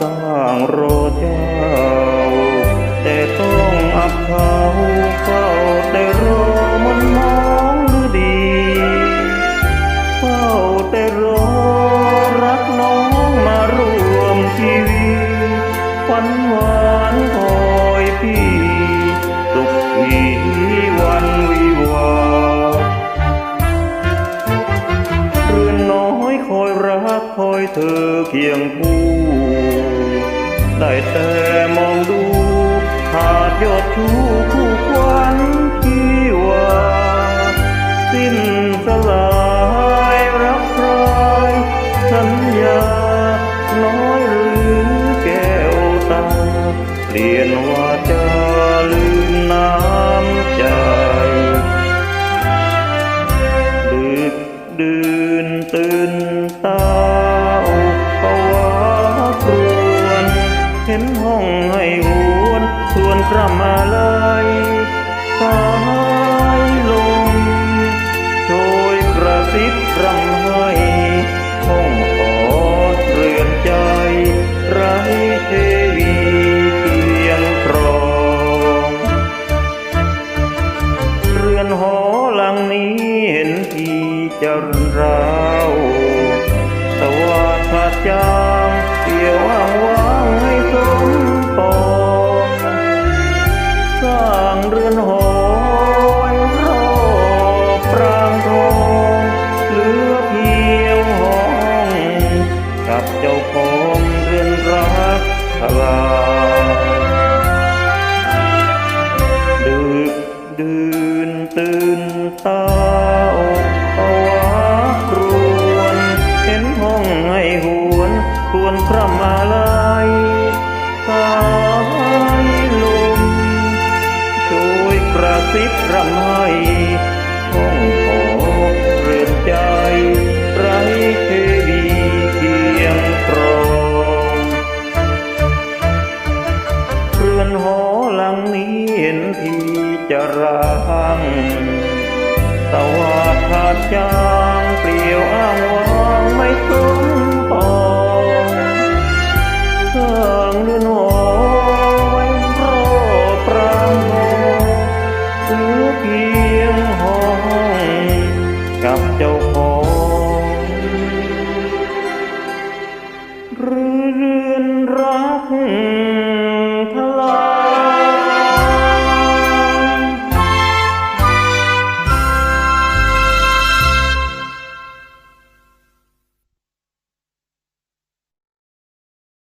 สร้างโรเจ้า แต่ต้องอับเขาเฝ้าแต่รอมันมองดูดีเฝ้าแต่รอรักน้องมารวมชีวิตฝันหวานคอยพี่สุขทีวันวิวาเรือนน้อยคอยรักคอยเธอเคียงคู่ ได้แต่มองดู หาดยอดชูคู่ควันที่ว่าสิ้นสลายรักใครสัญญา น้อยหรือแก้วตาเปลี่ยนว่า นห้องให้หวนชวนพระมาลัยสายลมโดยกระซิบรำให้ห้องหอเรือนใจไรเทวีเคียงครองเรือนหอหลังนี้เห็นทีจะราวสวัสดขาดจางเกี่ยว ดึกดื่นตื่นตาอกภาวะครวนเห็นห้องให้หวนควรพระมาลัยสายลมช่วยกระซิบรำให้ อนหอหลังนี้เห็นทีจะร้างสวันขาดจางเปลี่ยวอ้างว้างไม่ต้อง